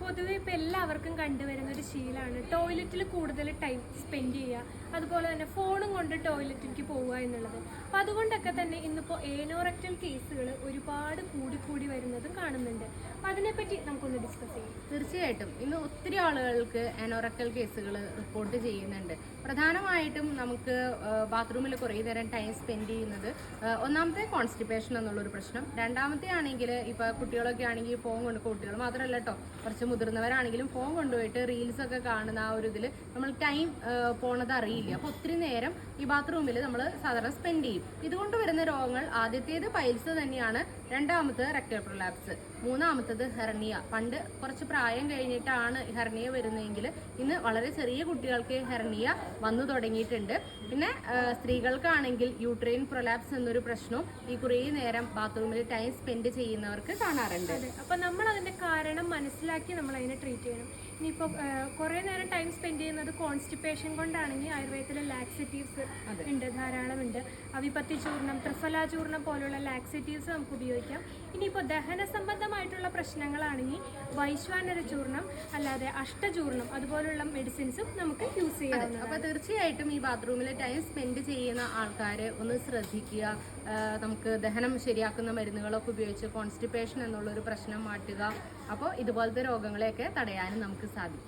പൊതുവെ ഇപ്പം എല്ലാവർക്കും കണ്ടുവരുന്ന ഒരു ശീലമാണ് ടോയ്ലറ്റിൽ കൂടുതൽ ടൈം സ്പെൻഡ് ചെയ്യുക. അതുപോലെ തന്നെ ഫോണും കൊണ്ട് ടോയ്ലറ്റിലേക്ക് പോവുക എന്നുള്ളത്. അപ്പം അതുകൊണ്ടൊക്കെ തന്നെ ഇന്നിപ്പോൾ ഏനോറക്റ്റൽ കേസുകൾ ഒരുപാട് കൂടി വരുന്നതും കാണുന്നുണ്ട്. അപ്പം അതിനെപ്പറ്റി നമുക്കൊന്ന് ഡിസ്കസ് ചെയ്യാം. തീർച്ചയായിട്ടും. ഇന്ന് ഒത്തിരി ആളുകൾക്ക് അനോറക്കൽ കേസുകൾ റിപ്പോർട്ട് ചെയ്യുന്നുണ്ട്. പ്രധാനമായിട്ടും നമുക്ക് ബാത്റൂമിൽ കുറേ നേരം ടൈം സ്പെൻഡ് ചെയ്യുന്നത് ഒന്നാമത്തെ കോൺസ്റ്റിപ്പേഷൻ എന്നുള്ളൊരു പ്രശ്നം. രണ്ടാമത്തെ ആണെങ്കിൽ ഇപ്പോൾ കുട്ടികളൊക്കെ ആണെങ്കിൽ ഫോൺ കൊണ്ട് കുട്ടികൾ മാത്രമല്ല കേട്ടോ കുറച്ച് മുതിർന്നവരാണെങ്കിലും ഫോൺ കൊണ്ടുപോയിട്ട് റീൽസ് ഒക്കെ കാണുന്ന ആ ഒരു ഇതിൽ നമ്മൾ ടൈം പോണത് അറിയില്ല. അപ്പോൾ ഒത്തിരി നേരം ഈ ബാത്റൂമിൽ നമ്മൾ സാധാരണ സ്പെൻഡ് ചെയ്യും. ഇതുകൊണ്ട് വരുന്ന രോഗങ്ങൾ ആദ്യത്തേത് പൈൽസ് തന്നെയാണ്. രണ്ടാമത്തത് റെക്ടൽ പ്രൊലാപ്സ് മൂന്നാമത്തത് ഹെർണിയ പണ്ട് കുറച്ച് പ്രായം കഴിഞ്ഞിട്ടാണ് ഹെർണിയ വരുന്നതെങ്കിൽ ഇന്ന് വളരെ ചെറിയ കുട്ടികൾക്ക് ഹെർണിയ വന്നു തുടങ്ങിയിട്ടുണ്ട്. പിന്നെ സ്ത്രീകൾക്കാണെങ്കിൽ യൂട്രെയിൻ പ്രൊലാപ്സ് എന്നൊരു പ്രശ്നവും ഈ കുറേ നേരം ബാത്റൂമിൽ ടൈം സ്പെൻഡ് ചെയ്യുന്നവർക്ക് കാണാറുണ്ട്. അപ്പം നമ്മൾ അതിന്റെ കാരണം മനസ്സിലാക്കി നമ്മൾ അതിനെ ട്രീറ്റ് ചെയ്യണം. ഇനിയിപ്പോൾ കുറേ നേരം ടൈം സ്പെൻഡ് ചെയ്യുന്നത് കോൺസ്റ്റിപ്പേഷൻ കൊണ്ടാണെങ്കിൽ ആയുർവേദത്തിലെ ലാക്സിറ്റീവ്സ് ഉണ്ട് ധാരാളമുണ്ട് അവിപത്തി ചൂർണം ത്രിഫല ചൂർണം പോലുള്ള ലാക്സിറ്റീവ്സ് നമുക്ക് ഉപയോഗിക്കാം. ഇനിയിപ്പോൾ ദഹന സംബന്ധമായിട്ടുള്ള പ്രശ്നങ്ങളാണെങ്കിൽ വൈശ്വാനര ചൂർണം അല്ലാതെ അഷ്ടചൂർണം അതുപോലുള്ള മെഡിസിൻസും നമുക്ക് യൂസ് ചെയ്യാം അപ്പൊ തീർച്ചയായിട്ടും ഈ ബാത്റൂമിൽ ടൈം സ്പെൻഡ് ചെയ്യുന്ന ആൾക്കാരെ ഒന്ന് ശ്രദ്ധിക്കുക. നമുക്ക് ദഹനം ശരിയാക്കുന്ന മരുന്നുകളൊക്കെ ഉപയോഗിച്ച് കോൺസ്റ്റിപ്പേഷൻ എന്നുള്ളൊരു പ്രശ്നം മാറ്റുക. അപ്പോൾ ഇതുപോലത്തെ രോഗങ്ങളെയൊക്കെ തടയാനും നമുക്ക് sabe?